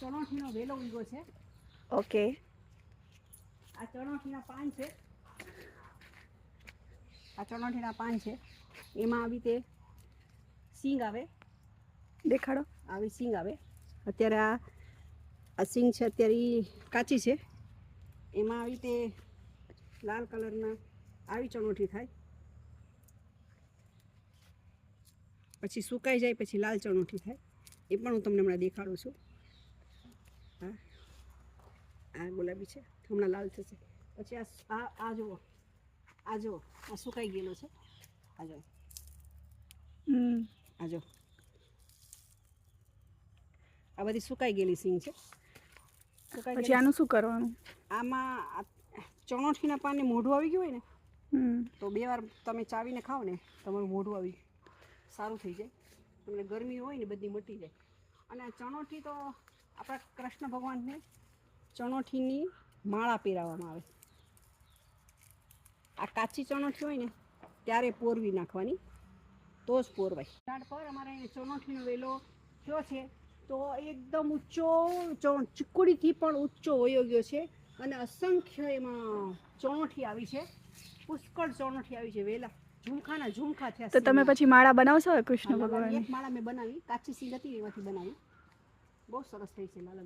ચણોઠીનો વેલો ઉગ્યો છે. ઓકે. આ ચણોઠીના પાન છે. આ ચણોઠીના પાન છે. એમાં આવી તે સિંગ આવે. દેખાડો. આવી સિંગ આવે. અત્યારે આ આ સિંગ છે અત્યારે કાચી છે. એમાં આવી તે લાલ કલરના આવી ચણોઠી થાય. પછી સુકાઈ જાય પછી લાલ ચણોઠી થાય. એ પણ હું તમને હમણાં દેખાડું છું. હા? આ ગુલાબી છે. હમણાં લાલ થશે. પછી આ આ જુઓ. આ જુઓ. આ સુકાઈ ગયેલો છે. આ જુઓ. આ જુઓ. આ બધી સુકાઈ ગયેલી સિંગ છે. પછી આનું શું કરવાનું? આમાં ચણોઠીના પાનને મોઢું આવી ગયું હોય ને તો બે વાર તમે ચાવીને ખાઓ ને તમારું મોઢું આવી સારું થઈ જાય. તમને ગરમી હોય ને બધી મટી જાય. અને ચણોઠી તો આપણા કૃષ્ણ ભગવાનને ચણોઠીની માળા પહેરાવવામાં આવે. આ કાચી ચણોઠી હોય ને ત્યારે પોરવી નાખવાની. તો જ પોરવાય. ઝાડ પર અમારે ચણોઠીનો વેલો થયો છે તો એકદમ ઊંચો ચણ- ચીકુડીથી પણ ઊંચો વયો ગયો છે અને અસંખ્ય એમાં ચણોઠી આવી છે. પુષ્કળ ચણોઠી આવી છે વેલા. ઝુમખાના ઝુમખા થયા તો તમે પછી માળા બનાવશો કૃષ્ણ ભગવાન એક માળા મેં બનાવી કાચી સિંગ હતી એમાંથી બનાવી. બહુ સરસ થઈ છે લાલા